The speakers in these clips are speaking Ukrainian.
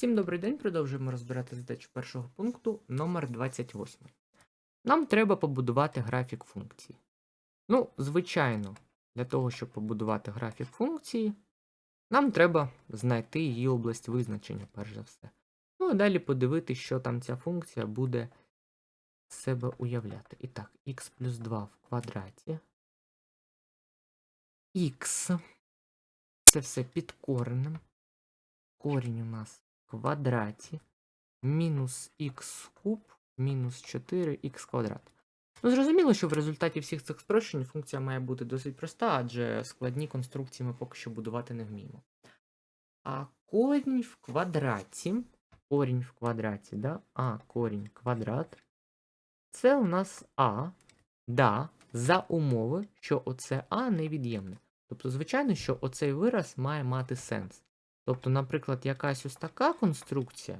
Всім добрий день, продовжуємо розбирати задачу першого пункту номер 28. Нам треба побудувати графік функції. Ну, звичайно, для того, щоб побудувати графік функції, нам треба знайти її область визначення, перш за все. Ну, а далі подивитися, що там ця функція буде з себе уявляти. І так, х плюс 2 в квадраті. Х. Це все під коренем. Корінь у нас квадраті. Мінус х куб, мінус 4х квадрат. Ну, зрозуміло, що в результаті всіх цих спрощень функція має бути досить проста, адже складні конструкції ми поки що будувати не вміємо. А корінь в квадраті. Корінь в квадраті, да? А корінь квадрат. Це у нас А. Да, за умови, що оце А невід'ємне. Тобто, звичайно, що оцей вираз має мати сенс. Тобто, наприклад, якась ось така конструкція,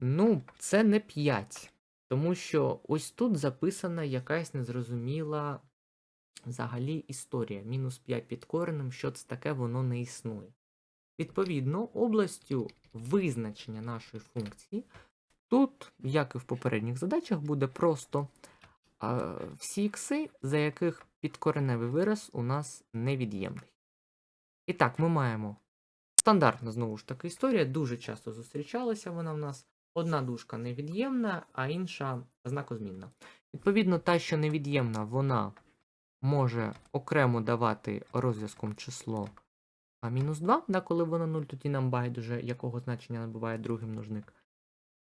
ну, це не 5. Тому що ось тут записана якась незрозуміла взагалі історія. Мінус 5 під коренем, що це таке, воно не існує. Відповідно, областю визначення нашої функції тут, як і в попередніх задачах, буде просто а, всі ікси, за яких підкореневий вираз у нас невід'ємний. І так, ми маємо стандартна, знову ж таки, історія, дуже часто зустрічалася вона в нас. Одна дужка невід'ємна, а інша знакозмінна. Відповідно, та, що невід'ємна, вона може окремо давати розв'язком число а мінус 2, да, коли воно 0, тоді нам байдуже, якого значення набуває другий множник.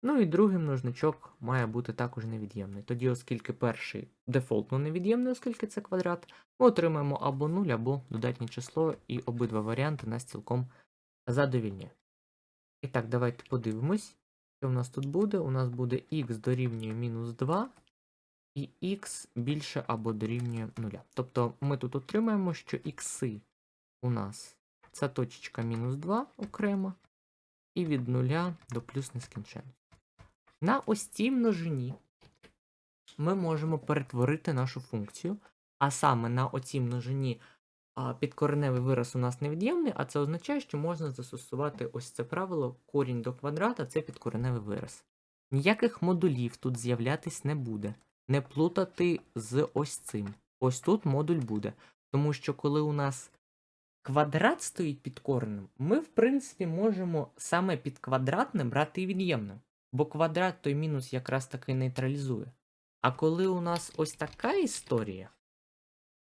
Ну і другий множничок має бути також невід'ємний. Тоді, оскільки перший дефолтно невід'ємний, оскільки це квадрат, ми отримаємо або 0, або додатнє число, і обидва варіанти нас цілком задовільняють. І так, давайте подивимось, що в нас тут буде. У нас буде х дорівнює мінус 2, і х більше або дорівнює 0. Тобто ми тут отримаємо, що ікси у нас це точечка мінус 2 окремо, і від 0 до плюс нескінченності. На ось цій множині ми можемо перетворити нашу функцію, а саме на оцій множині підкореневий вираз у нас невід'ємний, а це означає, що можна застосувати ось це правило корінь до квадрата це підкореневий вираз. Ніяких модулів тут з'являтись не буде. Не плутати з ось цим. Ось тут модуль буде. Тому що коли у нас квадрат стоїть під коренем, ми, в принципі, можемо саме під квадратне брати і від'ємне. Бо квадрат той мінус якраз таки нейтралізує. А коли у нас ось така історія,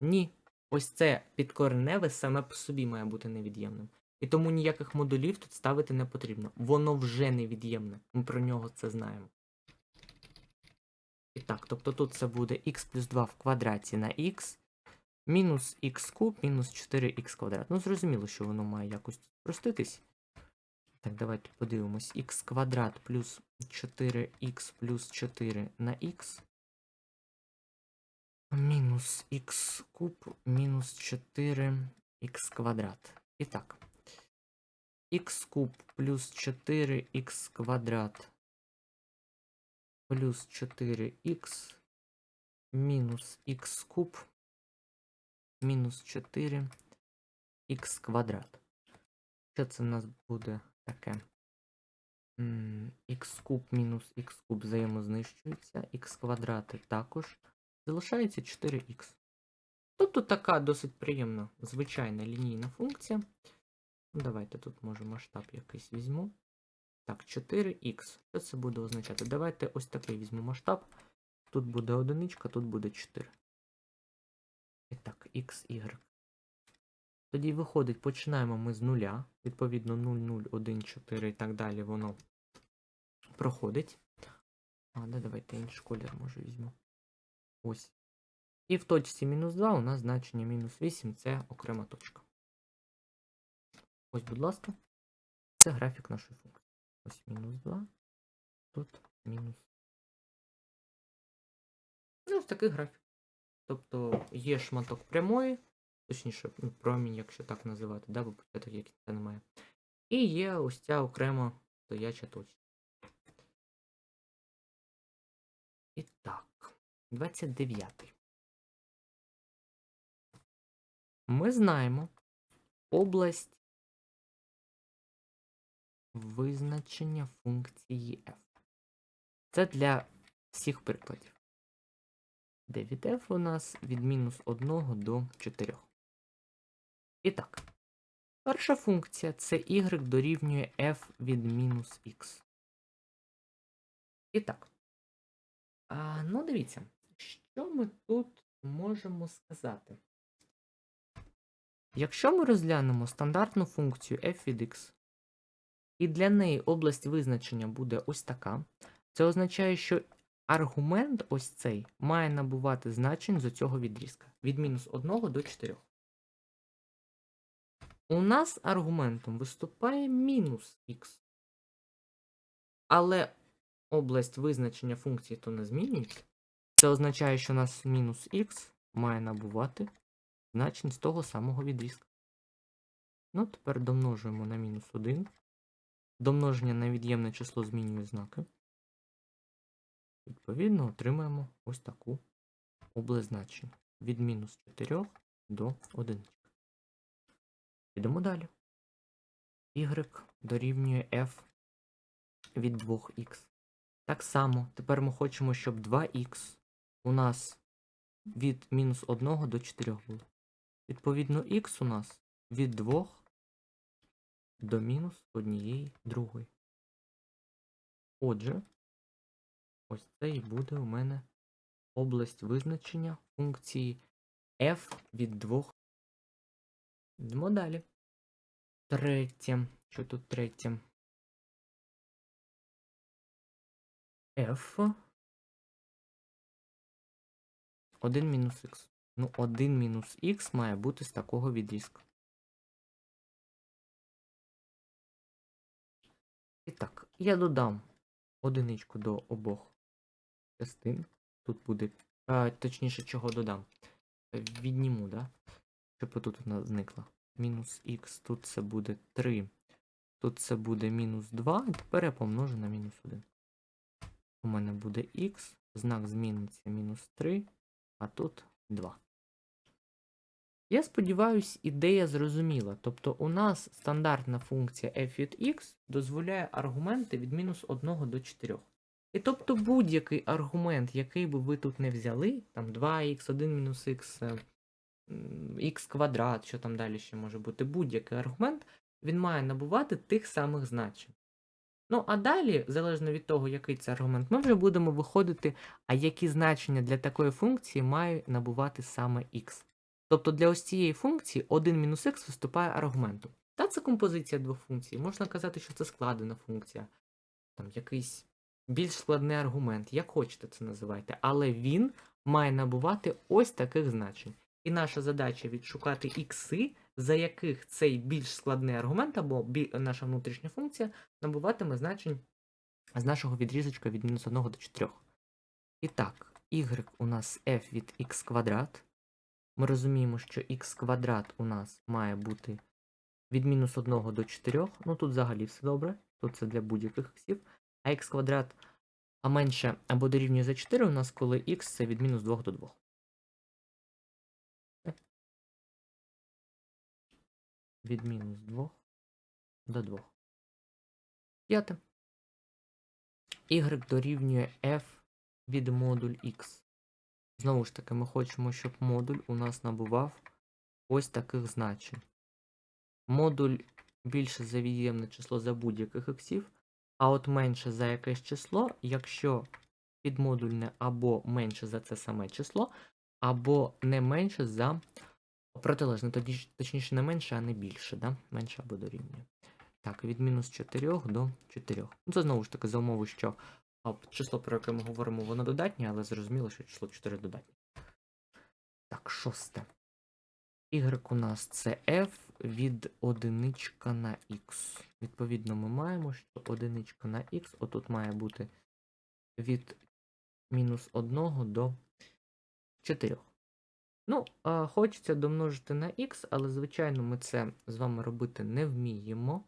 ні, ось це підкореневе саме по собі має бути невід'ємним. І тому ніяких модулів тут ставити не потрібно. Воно вже невід'ємне. Ми про нього це знаємо. І так, тобто тут це буде х плюс 2 в квадраті на х, мінус х куб, мінус 4х квадрат. Ну, зрозуміло, що воно має якось спроститись. Так, давайте подивимось. х квадрат плюс 4х плюс 4 на х. Мінус х куб мінус 4х квадрат. І так. х куб плюс 4х квадрат плюс 4х мінус х куб мінус 4х квадрат. Що це в нас буде таке? х куб мінус х куб взаємознищується, х квадрати також. Залишається 4х. Тобто така досить приємна звичайна лінійна функція. Давайте тут може масштаб якийсь візьму. Так, 4х. Що це буде означати? Давайте ось такий візьму масштаб. Тут буде одиничка, тут буде 4. І так, xy. Тоді виходить, починаємо ми з нуля. Відповідно, 0, 0, 1, 4 і так далі воно проходить. А, да, давайте інший колір може візьму. Ось. І в точці мінус 2 у нас значення мінус 8 це окрема точка. Ось, будь ласка, це графік нашої функції. Ось мінус 2. Тут мінус. Ну, ось такий графік. Тобто є шматок прямої, точніше, ну, промінь, якщо так називати, да, бо початок як це немає. І є ось ця окрема стояча точка. 29. Ми знаємо область визначення функції f. Це для всіх прикладів. Де від f у нас від мінус 1 до 4. І так, перша функція це y дорівнює f від мінус x. І так. А, ну, дивіться, що ми тут можемо сказати? Якщо ми розглянемо стандартну функцію f від x, і для неї область визначення буде ось така, це означає, що аргумент ось цей має набувати значень з цього відрізка від мінус 1 до 4. У нас аргументом виступає мінус х. Але область визначення функції то не змінюється. Це означає, що у нас мінус х має набувати значень з того самого відрізка. Ну, тепер домножуємо на мінус 1. Домноження на від'ємне число змінює знаки. Відповідно, отримаємо ось таку область від мінус 4 до 1. Йдемо далі. Y дорівнює f від 2х. Так само, тепер ми хочемо, щоб 2х у нас від мінус 1 до 4 було. Відповідно, х у нас від 2 до мінус 1 другої. Отже, ось це і буде у мене область визначення функції f від 2. Йдемо далі. Третє. Що тут третє? f 1 мінус х. Ну, 1 мінус х має бути з такого відрізка. І так, я додам одиничку до обох частин. Тут буде. А, точніше, чого додам. Відніму, да? Щоб тут у нас зникло. Мінус х, тут це буде 3. Тут це буде мінус 2. І тепер я помножу на мінус 1. У мене буде х, знак зміниться мінус 3, а тут 2. Я сподіваюся, ідея зрозуміла. Тобто у нас стандартна функція f від x дозволяє аргументи від мінус 1 до 4. І тобто будь-який аргумент, який би ви тут не взяли, там 2х, 1 мінус х, х квадрат, що там далі ще може бути, будь-який аргумент, він має набувати тих самих значень. Ну, а далі, залежно від того, який це аргумент, ми вже будемо виходити, а які значення для такої функції має набувати саме x. Тобто для ось цієї функції 1 мінус х виступає аргументом. Та це композиція двох функцій. Можна казати, що це складена функція, там якийсь більш складний аргумент, як хочете це називайте, але він має набувати ось таких значень. І наша задача відшукати ікси, за яких цей більш складний аргумент або наша внутрішня функція набуватиме значень з нашого відрізочка від мінус 1 до 4. І так, y у нас f від x квадрат. Ми розуміємо, що х квадрат у нас має бути від мінус 1 до 4. Ну тут взагалі все добре. Тут це для будь-яких іксів. А х квадрат менше або дорівнює за 4 у нас, коли х це від мінус 2 до 2. Від мінус 2 до 2. П'яте. y дорівнює f від модуль x. Знову ж таки, ми хочемо, щоб модуль у нас набував ось таких значень. Модуль більше за від'ємне число за будь-яких іксів, а от менше за якесь число, якщо підмодульне або менше за це саме число, або не менше за протилежне, точніше не менше, а не більше, да? менше або дорівнює. Так, від мінус 4 до 4. Ну, Це знову ж таки за умови, що число, про яке ми говоримо, воно додатнє, але зрозуміло, що число 4 додатнє. Так, шосте. Y у нас це f від одиничка на x. Відповідно, ми маємо, що одиничка на x отут має бути від мінус 1 до 4. Ну, хочеться домножити на x, але, звичайно, ми це з вами робити не вміємо.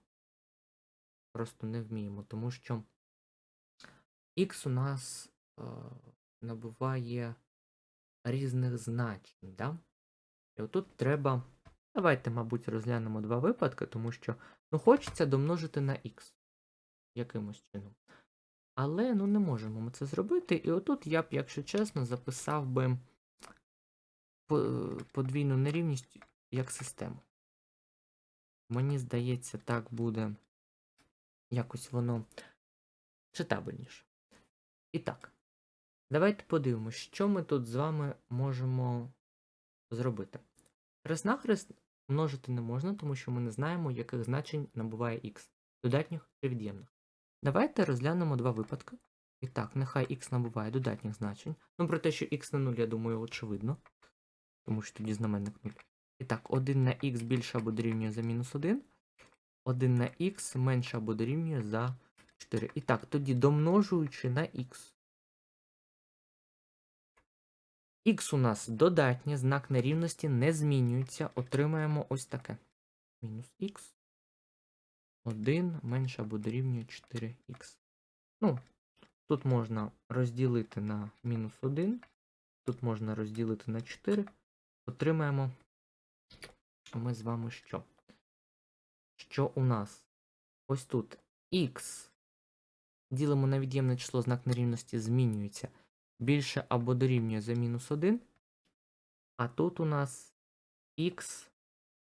Просто не вміємо, тому що x у нас набуває різних значень, да? І отут треба. Давайте, мабуть, розглянемо два випадки, тому що ну, хочеться домножити на x. якимось чином. Але ну не можемо ми це зробити. І отут я б, якщо чесно, записав би подвійну нерівність як систему. Мені здається, так буде якось воно читабельніше. І так, давайте подивимось, що ми тут з вами можемо зробити. Хрест-нахрест множити не можна, тому що ми не знаємо, яких значень набуває х, додатніх чи від'ємних. Давайте розглянемо два випадки. І так, нехай х набуває додатніх значень. Ну, про те, що х на 0, я думаю, очевидно. Тому що тоді знаменник 0. І так, 1 на х більше або дорівнює за мінус 1. 1 на х менше або дорівнює за 4. І так, тоді домножуючи на х. Х у нас додатнє, знак нерівності не змінюється. Отримаємо ось таке. Мінус х. 1 менше або дорівнює 4х. Ну, тут можна розділити на мінус 1. Тут можна розділити на 4. Отримаємо ми з вами що? Що у нас? Ось тут х ділимо на від'ємне число, знак нерівності змінюється більше або дорівнює за мінус 1. А тут у нас х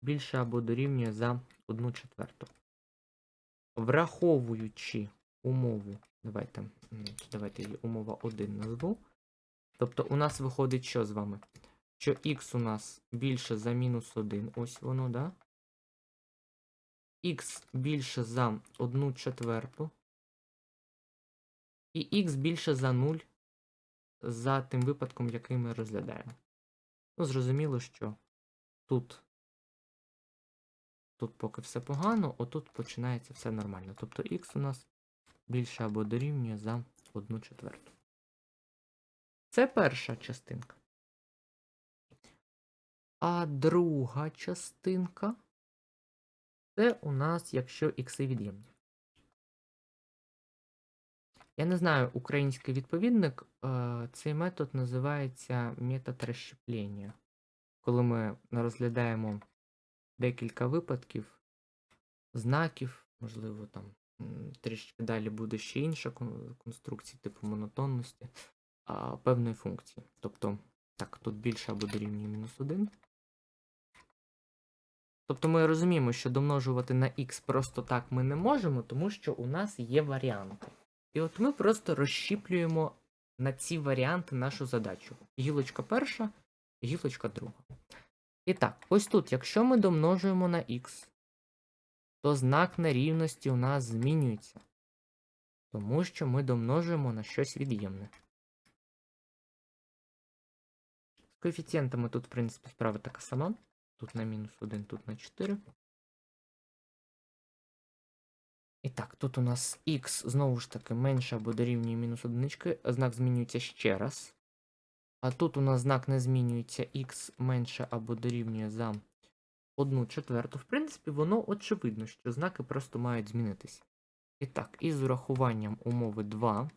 більше або дорівнює за 1 четверту. Враховуючи умову, давайте, давайте її умова 1 назву. Тобто у нас виходить що з вами? Що х у нас більше за мінус 1, ось воно, да? х більше за 1 четверту. І х більше за 0 за тим випадком, який ми розглядаємо. Ну, зрозуміло, що тут, тут поки все погано, отут починається все нормально. Тобто х у нас більше або дорівнює за 1 четверту. Це перша частинка. А друга частинка це у нас, якщо ікси від'ємні. Я не знаю український відповідник. е, Цей метод називається метод розщеплення. Коли ми розглядаємо декілька випадків, знаків, можливо, там трішки далі буде ще інша конструкція, типу монотонності, певної функції. Тобто, так, тут більше або дорівнює мінус 1. Тобто ми розуміємо, що домножувати на х просто так ми не можемо, тому що у нас є варіанти. І от ми просто розщіплюємо на ці варіанти нашу задачу. Гілочка перша, гілочка друга. І так, ось тут, якщо ми домножуємо на х, то знак нерівності у нас змінюється. Тому що ми домножуємо на щось від'ємне. З коефіцієнтами тут, в принципі, справа така сама. Тут на мінус 1, тут на 4. І так, тут у нас х знову ж таки менше або дорівнює мінус одинички, знак змінюється ще раз. А тут у нас знак не змінюється х менше або дорівнює за 1 четверту. В принципі, воно очевидно, що знаки просто мають змінитися. І так, із урахуванням умови 2.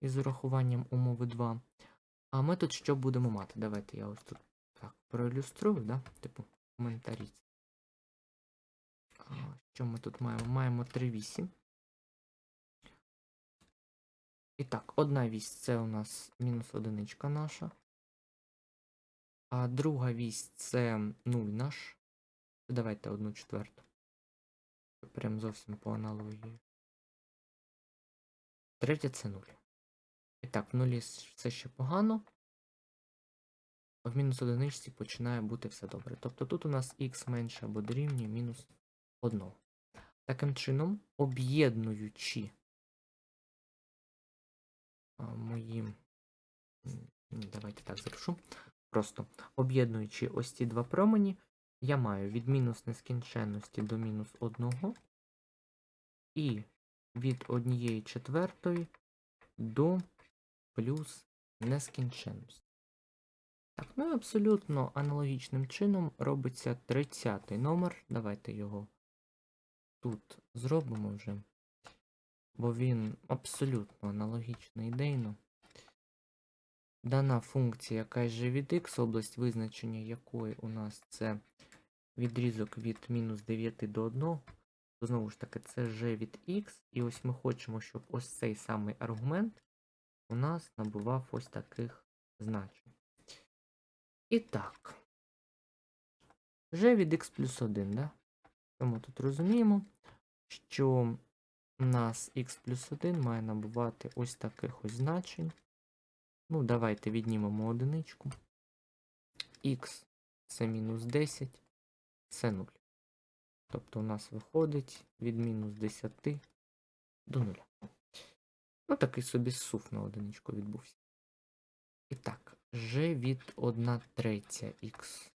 Із урахуванням умови 2. А ми тут що будемо мати? Давайте я ось тут проілюструю, да? Типу, коментарі. Що ми тут маємо? Маємо 3 вісі. І так, одна вісь це у нас мінус одиничка наша. А друга вісь це 0 наш. Давайте одну четверту. Прям зовсім по аналогії. Третя це 0. І так, в нулі все ще погано. В мінус одиничці починає бути все добре. Тобто тут у нас х менше або дорівнює мінус 1. Таким чином, об'єднуючи мої. Давайте так запишу. Просто об'єднуючи ось ці два промені, я маю від мінус нескінченності до мінус 1 і від однієї четвертої до плюс нескінченності. Так, ну і абсолютно аналогічним чином робиться 30 номер. Давайте його тут зробимо вже. Бо він абсолютно аналогічний ідейно. Дана функція якась же від x, область визначення якої у нас це відрізок від мінус 9 до 1. то знову ж таки це g від x, і ось ми хочемо, щоб ось цей самий аргумент у нас набував ось таких значень. І так. g від x плюс 1, да? Тому тут розуміємо, що у нас x плюс 1 має набувати ось таких ось значень. Ну, давайте віднімемо одиничку. x це мінус 10, це 0. Тобто у нас виходить від мінус 10 до 0. Ну, такий собі суф на одиничку відбувся. І так, g від 1 третя х.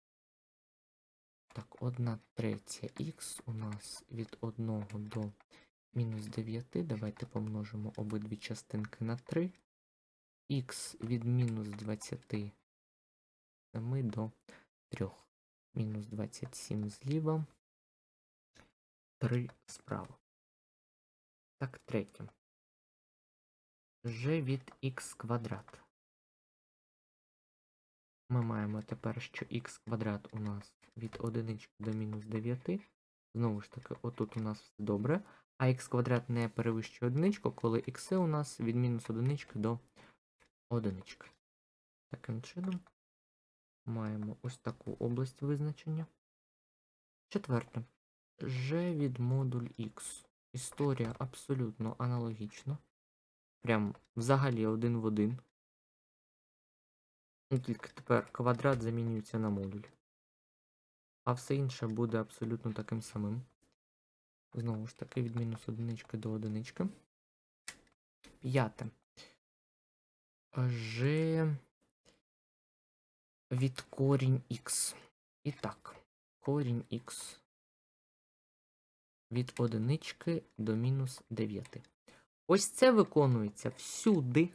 Так, 1 третя х у нас від 1 до мінус 9. Давайте помножимо обидві частинки на 3. х від мінус 27 до 3. Мінус 27 зліва. 3 справа. Так, третє. g від х квадрат. Ми маємо тепер, що х квадрат у нас від 1 до мінус 9. Знову ж таки, отут у нас все добре. А х квадрат не перевищує одиничку, коли х у нас від мінус 1 до 1. Таким чином маємо ось таку область визначення. Четверте. g від модуль x. Історія абсолютно аналогічна. Прям взагалі один в один. Ну, Тільки тепер квадрат замінюється на модуль. А все інше буде абсолютно таким самим. Знову ж таки, від мінус одинички до одинички. П'яте. G від корінь х. І так, корінь х від одинички до мінус 9. Ось це виконується всюди.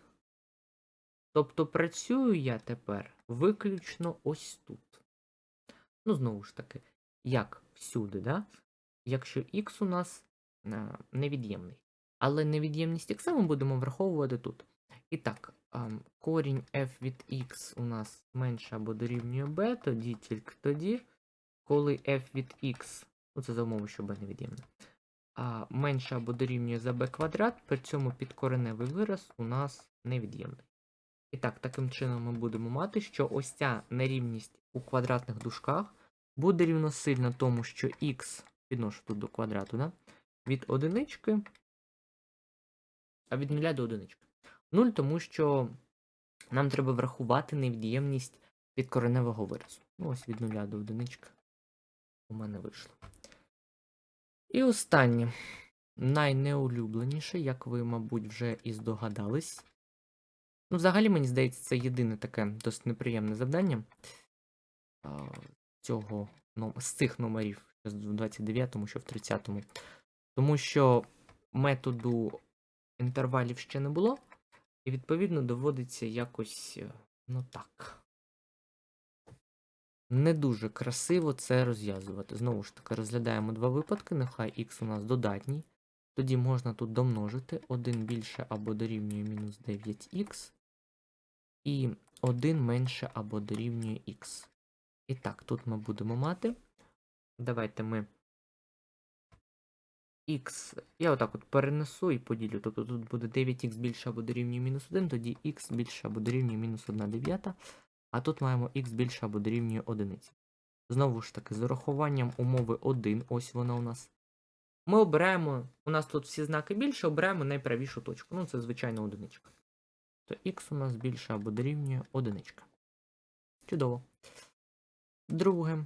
Тобто працюю я тепер виключно ось тут. Ну, знову ж таки, як всюди, да? якщо х у нас а, невід'ємний. Але невід'ємність х ми будемо враховувати тут. І так, корінь f від x у нас менше або дорівнює b, тоді тільки тоді, коли f від x, ну це за умови, що b невід'ємне, менше або дорівнює за b квадрат, при цьому підкореневий вираз у нас невід'ємний. І так, таким чином ми будемо мати, що ось ця нерівність у квадратних дужках буде рівносильна тому, що х, відношу тут до квадрату, да? від одинички, а від нуля до одинички. 0, тому що нам треба врахувати невід'ємність підкореневого виразу. Ну, ось від нуля до одинички у мене вийшло. І останнє, найнеулюбленіше, як ви, мабуть, вже і здогадались. Ну, взагалі, мені здається, це єдине таке досить неприємне завдання цього, ну, з цих номерів, в 29-му, що в 30-му. Тому що методу інтервалів ще не було, і відповідно доводиться якось, е, ну так. Не дуже красиво це розв'язувати. Знову ж таки, розглядаємо два випадки. Нехай х у нас додатній. Тоді можна тут домножити 1 більше або дорівнює мінус 9х, і 1 менше або дорівнює х. І так, тут ми будемо мати. Давайте ми х. Я отак от перенесу і поділю. Тобто тут буде 9х більше або дорівнює мінус 1, тоді х більше або дорівнює мінус 1 дев'ята. А тут маємо х більше або дорівнює 1. Знову ж таки, з урахуванням умови 1, ось вона у нас. Ми обираємо, у нас тут всі знаки більше, обираємо найправішу точку. Ну, це звичайно одиничка. То х у нас більше або дорівнює одиничка. Чудово. Друге.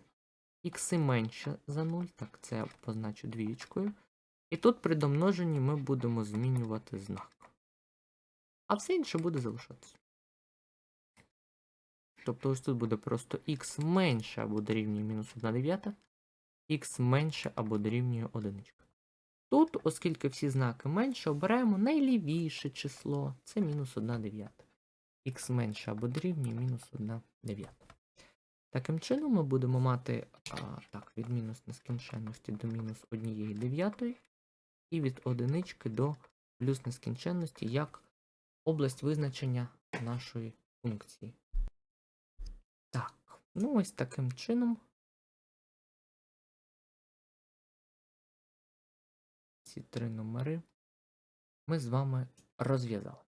Х менше за 0. Так, це я позначу двієчкою. І тут при домноженні ми будемо змінювати знак. А все інше буде залишатися. Тобто ось тут буде просто х менше або дорівнює мінус 1 дев'ята, х менше або дорівнює 1. Тут, оскільки всі знаки менше, обираємо найлівіше число. Це мінус 1 дев'ята. х менше або дорівнює мінус 1 дев'ята. Таким чином ми будемо мати а, так, від мінус нескінченності до мінус 1 дев'ятої і від одинички до плюс нескінченності як область визначення нашої функції. Так, ну ось таким чином ці три номери ми з вами розв'язали.